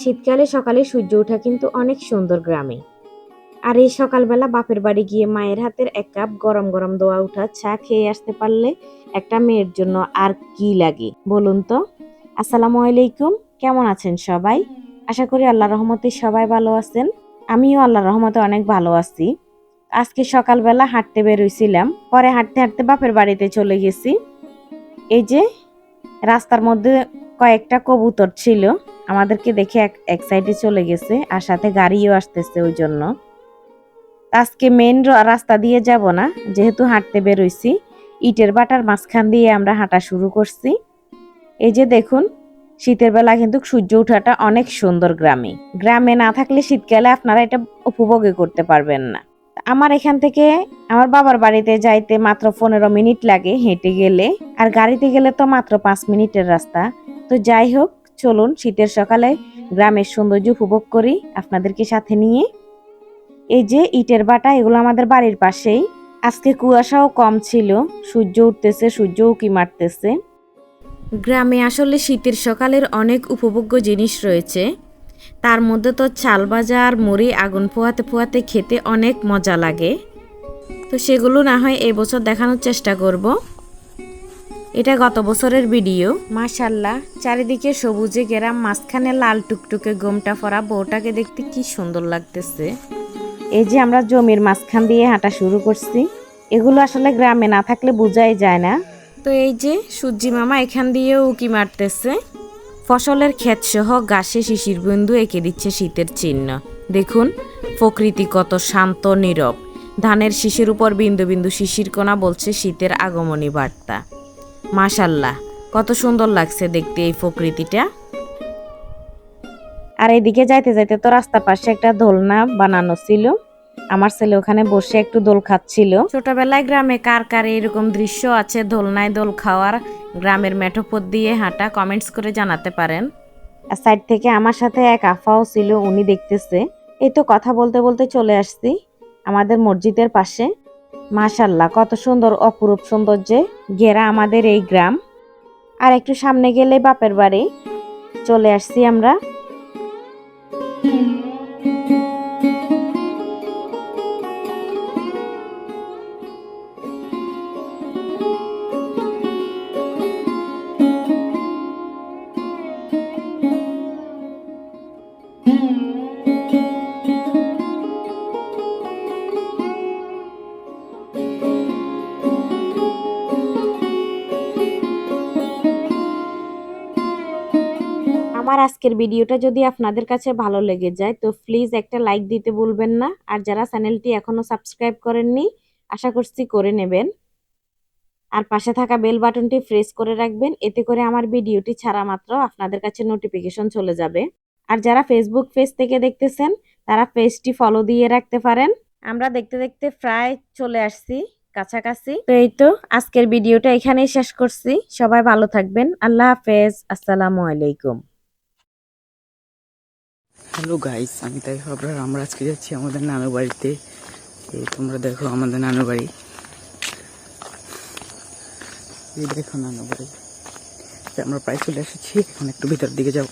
শীতকালে সকালে সূর্য ওঠা কিন্তু অনেক সুন্দর গ্রামে। আর এই সকালবেলা বাপের বাড়ি গিয়ে মায়ের হাতের এক কাপ গরম গরম দোয়া উঠা চা খেয়ে আসতে পারলে একটা মেয়ের জন্য আর কি লাগে, বলুন তো? আসসালামু আলাইকুম, কেমন আছেন সবাই? আশা করি আল্লাহ রহমতে সবাই ভালো আছেন। আমিও আল্লাহ রহমতে অনেক ভালো আছি। আজকে সকালবেলা হাঁটতে বেরোইছিলাম, পরে হাঁটতে হাঁটতে বাপের বাড়িতে চলে গেছি। এই যে রাস্তার মধ্যে কয়েকটা কবুতর ছিল আমাদেরকে দেখে এক এক সাইডে চলে গেছে আর সাথে গাড়িও আসতেছে ওই জন্য। আজকে মেন রাস্তা দিয়ে যাব না, যেহেতু হাঁটতে বেরোইছি। ইটের বাটার মাঝখান দিয়ে আমরা হাঁটা শুরু করছি। এই যে দেখুন, শীতের বেলা কিন্তু সূর্য ওঠাটা অনেক সুন্দর গ্রামে। গ্রামে না থাকলে শীতকালে আপনারা এটা উপভোগই করতে পারবেন না। আমার এখান থেকে আমার বাবার বাড়িতে যাইতে মাত্র পনেরো মিনিট লাগে হেঁটে গেলে। আর গাড়িতে গেলে তো মাত্র পাঁচ মিনিটের রাস্তা। তো যাই হোক চলুন শীতের সকালে গ্রামের সৌন্দর্য উপভোগ করি আপনাদেরকে সাথে নিয়ে। এই যে ইটের বাটা, এগুলো আমাদের বাড়ির পাশেই। আজকে কুয়াশাও কম ছিল, সূর্য উঠতেছে, সূর্য উকি মারতেছে। গ্রামে আসলে শীতের সকালের অনেক উপভোগ্য জিনিস রয়েছে। তার মধ্যে তো চাল ভাজা আর মুড়ি আগুন পোয়াতে পোয়াতে খেতে অনেক মজা লাগে। তো সেগুলো না হয় এবছর দেখানোর চেষ্টা করব। এটা গত বছরের ভিডিও। মাশাল্লাহ চারিদিকে সবুজে গেরাম মাঝখানে লাল টুকটুকে গোমটা ফরা বউটাকে দেখতে কি সুন্দর লাগতেছে। এই যে আমরা জমির মাঝখান দিয়ে হাঁটা শুরু করছি। এগুলো আসলে গ্রামে না থাকলে বোঝাই যায় না। তো এই যে সূর্যি মামা এখান দিয়ে উকি মারতেছে। ফসলের ক্ষেত সহ গাছে শিশির বিন্দু এঁকে দিচ্ছে শীতের চিহ্ন। দেখুন, প্রকৃতি কত শান্ত, নীরব। ধানের শিশির উপর বিন্দু বিন্দু শিশির কোনা বলছে শীতের আগমনী বার্তা। মাশাল্লাহ কত সুন্দর লাগছে দেখতে এই প্রকৃতিটা। আর এদিকে যাইতে যাইতে তো রাস্তার পাশে একটা দোলনা বানানো ছিল। আমার ছেলে ওখানে বসে একটু দোল খাচ্ছিল। ছোটবেলায় গ্রামে কার কার এরকম দৃশ্য আছে দোলনায় দোল খাওয়ার গ্রামের মেঠোপথ দিয়ে হাঁটা কমেন্টস করে জানাতে পারেন। সাইড থেকে আমার সাথে এক আফাও ছিল উনি দেখতেছে। এই তো কথা বলতে বলতে চলে আসছি আমাদের মসজিদের পাশে। মাশাল্লাহ, কত সুন্দর, অপরূপ সৌন্দর্যে ঘেরা আমাদের এই গ্রাম। আর একটু সামনে গেলে বাপের বাড়ি। চলে আসছি আমরা। আমার আজকের ভিডিওটা যদি আপনাদের কাছে ভালো লেগে যায়, তো প্লিজ একটা লাইক দিতে ভুলবেন না। আর যারা চ্যানেলটি এখনও সাবস্ক্রাইব করেননি, আশা করছি করে নেবেন। আর পাশে থাকা বেল বাটনটি প্রেস করে রাখবেন, এতে করে আমার ভিডিওটি ছাড়া মাত্র আপনাদের কাছে নোটিফিকেশন চলে যাবে। আর যারা ফেসবুক পেজ থেকে দেখতেছেন, তারা পেজটি ফলো দিয়ে রাখতে পারেন। আমরা দেখতে দেখতে প্রায় চলে আসছি কাছাকাছি। তো এই তো, আজকের ভিডিওটা এখানেই শেষ করছি। সবাই ভালো থাকবেন। আল্লাহ হাফেজ। আসসালামু আলাইকুম। হ্যালো গাইস আমি তাই আপনার আমরা আজকে যাচ্ছি আমাদের নানু বাড়িতে। তোমরা দেখো আমাদের নানু বাড়ি। দেখো নানু বাড়ি। আমরা প্রায় চলে এসেছি। এখন একটু ভিতর দিকে যাব।